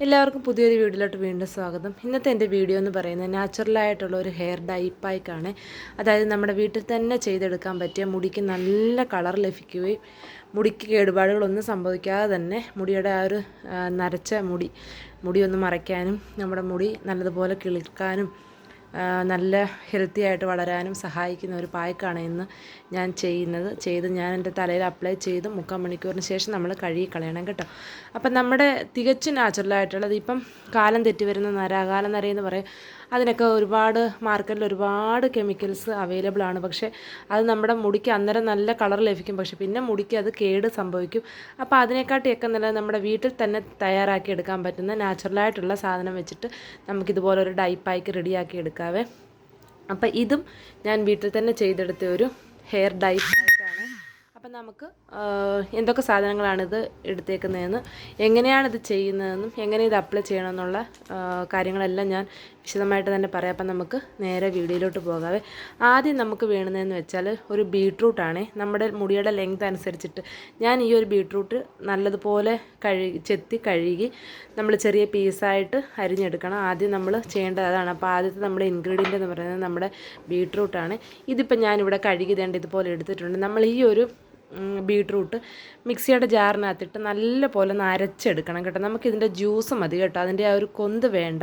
എല്ലാവർക്കും പുതിയൊരു വീഡിയോയിലോട്ട് വീണ്ടും സ്വാഗതം. ഇന്നത്തെ എന്റെ വീഡിയോ എന്ന് പറയുന്നത് നാച്ചുറലായിട്ടുള്ള ഒരു ഹെയർ ഡൈ പായ്ക്കാണ് അതായത് നമ്മുടെ വീട്ടിൽ തന്നെ ചെയ്തെടുക്കാൻ പറ്റിയ മുടിക്ക് നല്ല കളർ ലഭിക്കുകയും മുടിക്ക് കേടുപാടുകളൊന്നും സംഭവിക്കാതെ തന്നെ മുടിയുടെ ആ ഒരു നരച്ച മുടി മുടിയൊന്ന് മറയ്ക്കാനും നമ്മുടെ മുടി നല്ലതുപോലെ കിളിർക്കാനും ആ, നല്ല ഹെൽത്തി ആയിട്ട് വളരാനും സഹായിക്കുന്ന ഒരു പായ്ക്കാണ് ഇന്ന് ഞാൻ ചെയ്യുന്നത്. ചെയ്ത് ഞാൻ എന്റെ തലയിൽ അപ്ലൈ ചെയ്ത് മുക്കാൽ മണിക്കൂറിന് ശേഷം നമ്മൾ കഴുകി കളയണം കേട്ടോ. അപ്പം നമ്മുടെ തികച്ചും നാച്ചുറലായിട്ടുള്ളത് ഇപ്പം കാലം തെറ്റി വരുന്ന നരാകാലം കാലം നര പറയും. അതിനൊക്കെ ഒരുപാട് മാർക്കറ്റിൽ ഒരുപാട് കെമിക്കൽസ് അവൈലബിൾ ആണ്. പക്ഷേ അത് നമ്മുടെ മുടിക്ക് അന്നേരം നല്ല കളർ ലഭിക്കും. പക്ഷേ പിന്നെ മുടിക്ക് അത് കേട് സംഭവിക്കും. അപ്പോൾ അതിനെക്കാട്ടിയൊക്കെ നല്ലത് നമ്മുടെ വീട്ടിൽ തന്നെ തയ്യാറാക്കി എടുക്കാൻ പറ്റുന്ന നാച്ചുറലായിട്ടുള്ള സാധനം വെച്ചിട്ട് നമുക്കിതുപോലെ ഒരു ഡൈപ്പായിക്ക് റെഡിയാക്കി എടുക്കാവേ. അപ്പം ഇതും ഞാൻ വീട്ടിൽ തന്നെ ചെയ്തെടുത്ത ഒരു ഹെയർ ഡൈ പായ്ക്കാണ് അപ്പം നമുക്ക് എന്തൊക്കെ സാധനങ്ങളാണിത് എടുത്തേക്കുന്നതെന്ന് എങ്ങനെയാണിത് ചെയ്യുന്നതെന്നും എങ്ങനെ ഇത് അപ്ലൈ ചെയ്യണമെന്നുള്ള കാര്യങ്ങളെല്ലാം ഞാൻ വിശദമായിട്ട് തന്നെ പറയാം. അപ്പം നമുക്ക് നേരെ വീഡിയോയിലോട്ട് പോകാവേ. ആദ്യം നമുക്ക് വേണമെന്ന് വെച്ചാൽ ഒരു ബീട്രൂട്ടാണേ. നമ്മുടെ മുടിയുടെ ലെങ്ത് അനുസരിച്ചിട്ട് ഞാൻ ഈ ഒരു ബീട്രൂട്ട് നല്ലതുപോലെ കഴുകി ചെത്തി കഴുകി നമ്മൾ ചെറിയ പീസായിട്ട് അരിഞ്ഞെടുക്കണം. ആദ്യം നമ്മൾ ചെയ്യേണ്ടത് അതാണ്. അപ്പോൾ ആദ്യത്തെ നമ്മുടെ ഇൻഗ്രീഡിയന്റ് എന്ന് പറയുന്നത് നമ്മുടെ ബീട്രൂട്ടാണ്. ഇതിപ്പോൾ ഞാനിവിടെ കഴുകി തേണ്ട ഇതുപോലെ എടുത്തിട്ടുണ്ട്. നമ്മൾ ഈ ഒരു ബീട്രൂട്ട് മിക്സിയുടെ ജാറിനകത്തിട്ട് നല്ല പോലെ ഒന്ന് അരച്ചെടുക്കണം കേട്ടോ. നമുക്കിതിന്റെ ജ്യൂസ് മതി കേട്ടോ. അതിന്റെ ആ ഒരു കൊന്ത് വേണ്ട.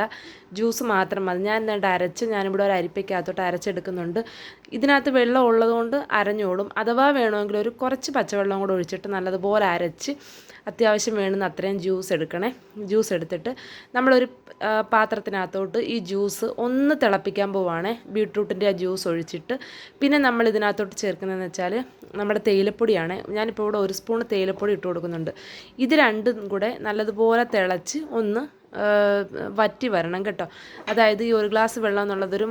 ജ്യൂസ് മാത്രം മതി. ഞാൻ എന്നിട്ട് അരച്ച് ഞാനിവിടെ ഒരു അരിപ്പയ്ക്കകത്തോട്ട് അരച്ചെടുക്കുന്നുണ്ട്. ഇതിനകത്ത് വെള്ളം ഉള്ളതുകൊണ്ട് അരഞ്ഞോളും അഥവാ വേണമെങ്കിൽ ഒരു കുറച്ച് പച്ചവെള്ളം കൂടെ ഒഴിച്ചിട്ട് നല്ലതുപോലെ അരച്ച് അത്യാവശ്യം വേണമെന്ന് അത്രയും ജ്യൂസ് എടുക്കണേ. ജ്യൂസ് എടുത്തിട്ട് നമ്മളൊരു പാത്രത്തിനകത്തോട്ട് ഈ ജ്യൂസ് ഒന്ന് തിളപ്പിക്കാൻ പോവാണേ. ബീട്രൂട്ടിന്റെ ആ ജ്യൂസ് ഒഴിച്ചിട്ട്. പിന്നെ നമ്മൾ ഇതിനകത്തോട്ട് ചേർക്കുന്നതെന്ന് വെച്ചാൽ നമ്മുടെ തേയിലപ്പൊടിയാണ്. ഞാനിപ്പോൾ ഇവിടെ ഒരു സ്പൂൺ തേയിലപ്പൊടി ഇട്ട് കൊടുക്കുന്നുണ്ട്. ഇത് രണ്ടും കൂടെ നല്ലതുപോലെ തിളച്ച് ഒന്ന് വറ്റി വരണം കേട്ടോ. അതായത് ഈ ഒരു ഗ്ലാസ് വെള്ളം എന്നുള്ളതൊരു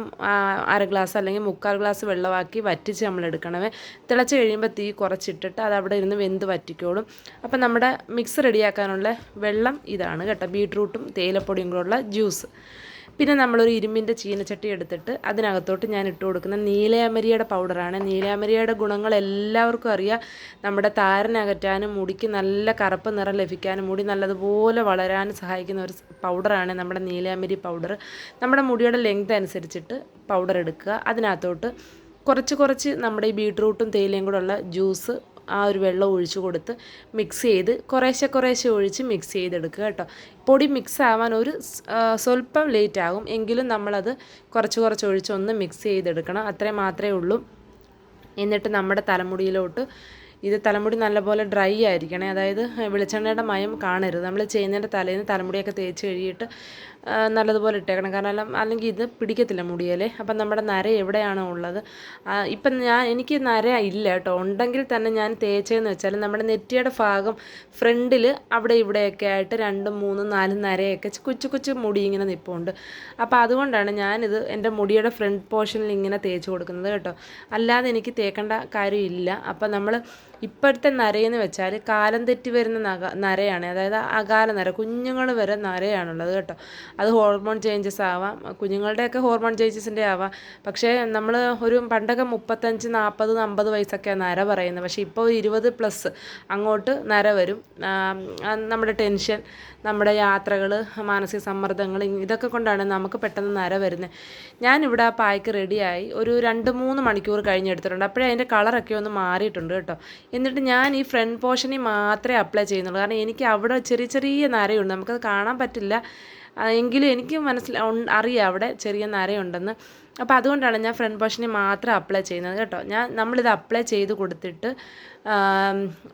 അര ഗ്ലാസ് അല്ലെങ്കിൽ മുക്കാൽ ഗ്ലാസ് വെള്ളമാക്കി വറ്റിച്ച് നമ്മൾ എടുക്കണമേ. തിളച്ച് കഴിയുമ്പോൾ തീ കുറച്ചിട്ടിട്ട് അത് അവിടെ ഇരുന്ന് വെന്ത് വറ്റിക്കോളും. അപ്പം നമ്മുടെ മിക്സ് റെഡിയാക്കാനുള്ള വെള്ളം ഇതാണ് കേട്ടോ. ബീട്രൂട്ടും തേയിലപ്പൊടിയും കൂടെയുള്ള ജ്യൂസ്. പിന്നെ നമ്മളൊരു ഇരുമ്പിന്റെ ചീനച്ചട്ടി എടുത്തിട്ട് അതിനകത്തോട്ട് ഞാൻ ഇട്ട് കൊടുക്കുന്ന നീലയമരിയുടെ പൗഡറാണ്. നീലയമരിയുടെ ഗുണങ്ങൾ എല്ലാവർക്കും അറിയാം. നമ്മുടെ താരനകറ്റാനും മുടിക്ക് നല്ല കറുപ്പ് നിറം ലഭിക്കാനും മുടി നല്ലതുപോലെ വളരാനും സഹായിക്കുന്ന ഒരു പൗഡറാണ് നമ്മുടെ നീലയമരി പൗഡർ. നമ്മുടെ മുടിയുടെ ലെങ്ത് അനുസരിച്ചിട്ട് പൗഡർ എടുക്കുക. അതിനകത്തോട്ട് കുറച്ച് കുറച്ച് നമ്മുടെ ഈ ബീട്രൂട്ടും തേയിലയും കൂടെ ഉള്ള ജ്യൂസ് ആ ഒരു വെള്ളം ഒഴിച്ച് കൊടുത്ത് മിക്സ് ചെയ്ത് കുറേശ്ശെ കുറേശ്ശെ ഒഴിച്ച് മിക്സ് ചെയ്തെടുക്കുക കേട്ടോ. പൊടി മിക്സ് ആവാൻ ഒരു സ്വല്പം ലേറ്റ് ആകും. എങ്കിലും നമ്മളത് കുറച്ച് കുറച്ച് ഒഴിച്ച് ഒന്ന് മിക്സ് ചെയ്തെടുക്കണം. അത്രേ മാത്രമേ ഉള്ളൂ. എന്നിട്ട് നമ്മുടെ തലമുടിയിലോട്ട് ഇത് തലമുടി നല്ലപോലെ ഡ്രൈ ആയിരിക്കണേ. അതായത് വെളിച്ചെണ്ണയുടെ മയം കാണരുത്. നമ്മൾ ചെയ്യുന്നതിന്റെ തലേന്ന് തലമുടിയൊക്കെ തേച്ച് കഴുകിയിട്ട് ആ, നല്ലതുപോലെ ഇട്ടേക്കണം. കാരണം അല്ല അല്ലെങ്കിൽ ഇത് പിടിക്കത്തില്ല മുടിയല്ലേ അപ്പം നമ്മുടെ നര എവിടെയാണോ ഉള്ളത്. ഇപ്പം ഞാൻ എനിക്ക് നര ഇല്ല കേട്ടോ. ഉണ്ടെങ്കിൽ തന്നെ ഞാൻ തേച്ചതെന്ന് വെച്ചാൽ നമ്മുടെ നെറ്റിയുടെ ഭാഗം ഫ്രണ്ടിൽ അവിടെ ഇവിടെയൊക്കെ ആയിട്ട് രണ്ടും മൂന്നും നാലും നരയൊക്കെ കൊച്ചു കൊച്ചു മുടി ഇങ്ങനെ നിൽപ്പുണ്ട് അപ്പോൾ അതുകൊണ്ടാണ് ഞാനിത് എന്റെ മുടിയുടെ ഫ്രണ്ട് പോർഷനിൽ ഇങ്ങനെ തേച്ച് കൊടുക്കുന്നത് കേട്ടോ. അല്ലാതെ എനിക്ക് തേക്കേണ്ട കാര്യമില്ല അപ്പം നമ്മൾ ഇപ്പോഴത്തെ നരയെന്ന് വെച്ചാൽ കാലം തെറ്റി വരുന്ന നരയാണ്. അതായത് അകാല നര കുഞ്ഞുങ്ങൾ വരെ നരയാണുള്ളത് കേട്ടോ. അത് ഹോർമോൺ ചേഞ്ചസ് ആവാം. കുഞ്ഞുങ്ങളുടെയൊക്കെ ഹോർമോൺ ചേഞ്ചസിന്റെ ആവാം. പക്ഷേ നമ്മൾ ഒരു പണ്ടൊക്കെ മുപ്പത്തഞ്ച് നാൽപ്പത് അമ്പത് വയസ്സൊക്കെ നര പറയുന്നത്. പക്ഷേ ഇപ്പോൾ ഇരുപത് പ്ലസ് അങ്ങോട്ട് നര വരും. നമ്മുടെ ടെൻഷൻ നമ്മുടെ യാത്രകൾ മാനസിക സമ്മർദ്ദങ്ങൾ ഇതൊക്കെ കൊണ്ടാണ് നമുക്ക് പെട്ടെന്ന് നര വരുന്നത്. ഞാനിവിടെ ആ പായ്ക്ക് റെഡിയായി ഒരു രണ്ട് മൂന്ന് മണിക്കൂർ കഴിഞ്ഞെടുത്തിട്ടുണ്ട്. അപ്പോഴേ അതിന്റെ കളറൊക്കെ ഒന്ന് മാറിയിട്ടുണ്ട് കേട്ടോ. എന്നിട്ട് ഞാൻ ഈ ഫ്രണ്ട് പോർഷനിൽ മാത്രമേ അപ്ലൈ ചെയ്യുന്നുള്ളൂ. കാരണം എനിക്ക് അവിടെ ചെറിയ ചെറിയ നരയുണ്ട്. നമുക്കത് കാണാൻ പറ്റില്ല. എങ്കിലും എനിക്ക് മനസ്സിൽ അറിയാം അവിടെ ചെറിയ നരയുണ്ടെന്ന്. അപ്പോൾ അതുകൊണ്ടാണ് ഞാൻ ഫ്രണ്ട് പോഷന് മാത്രം അപ്ലൈ ചെയ്യുന്നത് കേട്ടോ. ഞാൻ നമ്മളിത് അപ്ലൈ ചെയ്ത് കൊടുത്തിട്ട്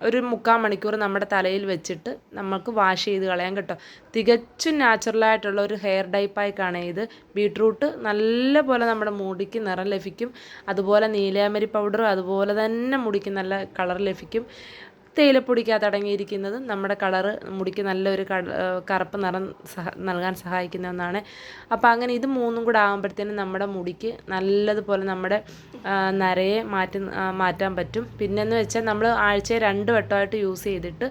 ഒരു മുക്കാൽ മണിക്കൂർ നമ്മുടെ തലയിൽ വെച്ചിട്ട് നമുക്ക് വാഷ് ചെയ്ത് കളയാം കേട്ടോ. തികച്ചും നാച്ചുറലായിട്ടുള്ള ഒരു ഹെയർ ഡൈപ്പായിക്കാണ് പായ്ക്കാണ് ഇത്. ബീട്രൂട്ട് നല്ല പോലെ നമ്മുടെ മുടിക്ക് നിറം ലഭിക്കും. അതുപോലെ നീലയാമരി പൗഡറും അതുപോലെ തന്നെ മുടിക്ക് നല്ല കളർ ലഭിക്കും. തേയിലപ്പൊടിക്കകത്ത് അടങ്ങിയിരിക്കുന്നത് നമ്മുടെ കളറ് മുടിക്ക് നല്ലൊരു കറുപ്പ് നിറം സഹ നൽകാൻ സഹായിക്കുന്ന ഒന്നാണ്. അപ്പോൾ അങ്ങനെ ഇത് മൂന്നും കൂടെ ആകുമ്പോഴത്തേനും നമ്മുടെ മുടിക്ക് നല്ലതുപോലെ നമ്മുടെ നരയെ മാറ്റി മാറ്റാൻ പറ്റും. പിന്നെന്ന് വെച്ചാൽ നമ്മൾ ആഴ്ചയിൽ രണ്ട് വട്ടമായിട്ട് യൂസ് ചെയ്തിട്ട്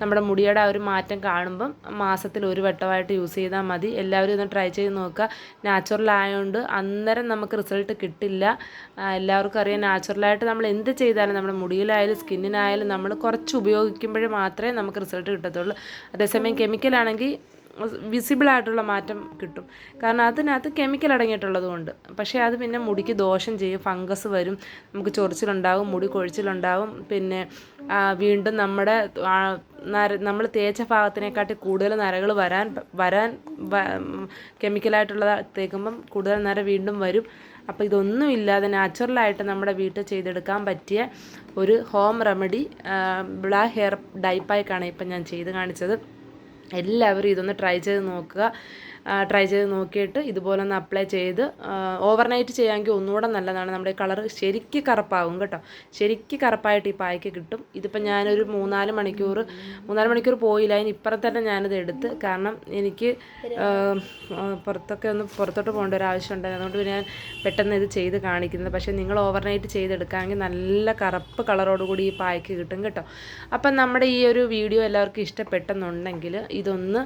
നമ്മുടെ മുടിയുടെ ആ ഒരു മാറ്റം കാണുമ്പം മാസത്തിൽ ഒരു വട്ടമായിട്ട് യൂസ് ചെയ്താൽ മതി. എല്ലാവരും ഒന്ന് ട്രൈ ചെയ്ത് നോക്കുക. നാച്ചുറൽ ആയതുകൊണ്ട് അന്നേരം നമുക്ക് റിസൾട്ട് കിട്ടില്ല. എല്ലാവർക്കും അറിയാം നാച്ചുറലായിട്ട് നമ്മൾ എന്ത് ചെയ്താലും നമ്മുടെ മുടിയിലായാലും സ്കിന്നിനായാലും നമ്മൾ കുറച്ച് ഉപയോഗിക്കുമ്പോഴേ മാത്രമേ നമുക്ക് റിസൾട്ട് കിട്ടത്തുള്ളൂ. അതേസമയം കെമിക്കലാണെങ്കിൽ വിസിബിൾ ആയിട്ടുള്ള മാറ്റം കിട്ടും. കാരണം അതിനകത്ത് കെമിക്കൽ അടങ്ങിയിട്ടുള്ളത് കൊണ്ട്. പക്ഷേ അത് പിന്നെ മുടിക്ക് ദോഷം ചെയ്യും ഫംഗസ് വരും നമുക്ക് ചൊറിച്ചിലുണ്ടാകും മുടി കൊഴിച്ചിലുണ്ടാകും പിന്നെ വീണ്ടും നമ്മുടെ നര നമ്മൾ തേച്ച ഭാഗത്തിനെക്കാട്ടി കൂടുതൽ നരകൾ വരാൻ വരാൻ കെമിക്കലായിട്ടുള്ള തേക്കുമ്പം കൂടുതൽ നര വീണ്ടും വരും. അപ്പോൾ ഇതൊന്നും ഇല്ലാതെ നാച്ചുറലായിട്ട് നമ്മുടെ വീട്ടിൽ ചെയ്തെടുക്കാൻ പറ്റിയ ഒരു ഹോം റെമഡി ബ്ലാക്ക് ഹെയർ ഡൈപ്പായ്ക്കാണ് ഇപ്പം ഞാൻ ചെയ്ത് കാണിച്ചത്. എല്ലാവരും ഇതൊന്ന് ട്രൈ ചെയ്ത് നോക്കുക. ട്രൈ ചെയ്ത് നോക്കിയിട്ട് ഇതുപോലെ ഒന്ന് അപ്ലൈ ചെയ്ത് ഓവർനൈറ്റ് ചെയ്യാമെങ്കിൽ ഒന്നുകൂടെ നല്ലതാണ്. നമ്മുടെ കളർ ശരിക്ക് കറുപ്പാകും കേട്ടോ. ശരിക്ക് കറുപ്പായിട്ട് ഈ പായ്ക്ക് കിട്ടും. ഇതിപ്പോൾ ഞാനൊരു മൂന്നാൽ മണിക്കൂർ മൂന്നാൽ മണിക്കൂർ പോയില്ല. അതിന് ഇപ്പുറം തന്നെ ഞാനിത് എടുത്ത് കാരണം എനിക്ക് പുറത്തൊക്കെ ഒന്ന് പുറത്തോട്ട് പോകേണ്ട ഒരു ആവശ്യം ഉണ്ടായിരുന്നു. അതുകൊണ്ട് ഞാൻ പെട്ടെന്ന് ഇത് ചെയ്ത് കാണിക്കുന്നത്. പക്ഷേ നിങ്ങൾ ഓവർനൈറ്റ് ചെയ്തെടുക്കാമെങ്കിൽ നല്ല കറുപ്പ് കളറോടുകൂടി ഈ പായ്ക്ക് കിട്ടും കേട്ടോ. അപ്പം നമ്മുടെ ഈ ഒരു വീഡിയോ എല്ലാവർക്കും ഇഷ്ടപ്പെട്ടെന്നുണ്ടെങ്കിൽ ഇതൊന്ന്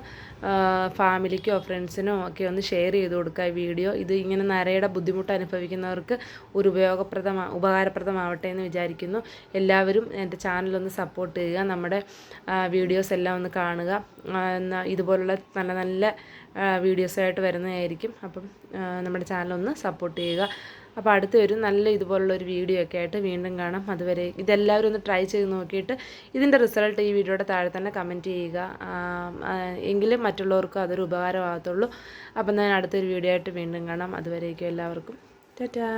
ഫാമിലിക്കോ ഫാമിലിക്കോ ഫ്രണ്ട്സിനോ ഒക്കെ ഒന്ന് ഷെയർ ചെയ്ത് കൊടുക്കുക. ഈ വീഡിയോ ഇത് ഇങ്ങനെ നരയുടെ ബുദ്ധിമുട്ട് അനുഭവിക്കുന്നവർക്ക് ഒരു ഉപയോഗപ്രദമാ ഉപകാരപ്രദമാവട്ടെ എന്ന് വിചാരിക്കുന്നു. എല്ലാവരും എന്റെ ചാനലൊന്ന് സപ്പോർട്ട് ചെയ്യുക. നമ്മുടെ വീഡിയോസ് എല്ലാം ഒന്ന് കാണുക. ഇതുപോലുള്ള നല്ല നല്ല വീഡിയോസായിട്ട് വരുന്നതായിരിക്കും. അപ്പം നമ്മുടെ ചാനലൊന്ന് സപ്പോർട്ട് ചെയ്യുക. അപ്പോൾ അടുത്ത ഒരു നല്ല ഇതുപോലുള്ള ഒരു വീഡിയോ ഒക്കെ ആയിട്ട് വീണ്ടും കാണാം. അതുവരെ ഇതെല്ലാവരും ഒന്ന് ട്രൈ ചെയ്ത് നോക്കിയിട്ട് ഇതിന്റെ റിസൾട്ട് ഈ വീഡിയോയുടെ താഴെ തന്നെ കമന്റ് ചെയ്യുക. എങ്കിലും മറ്റുള്ളവർക്കും അതൊരു ഉപകാരമാകത്തുള്ളൂ. അപ്പം ഞാൻ അടുത്തൊരു വീഡിയോ ആയിട്ട് വീണ്ടും കാണാം. അതുവരേക്കും എല്ലാവർക്കും. ടാറ്റാ.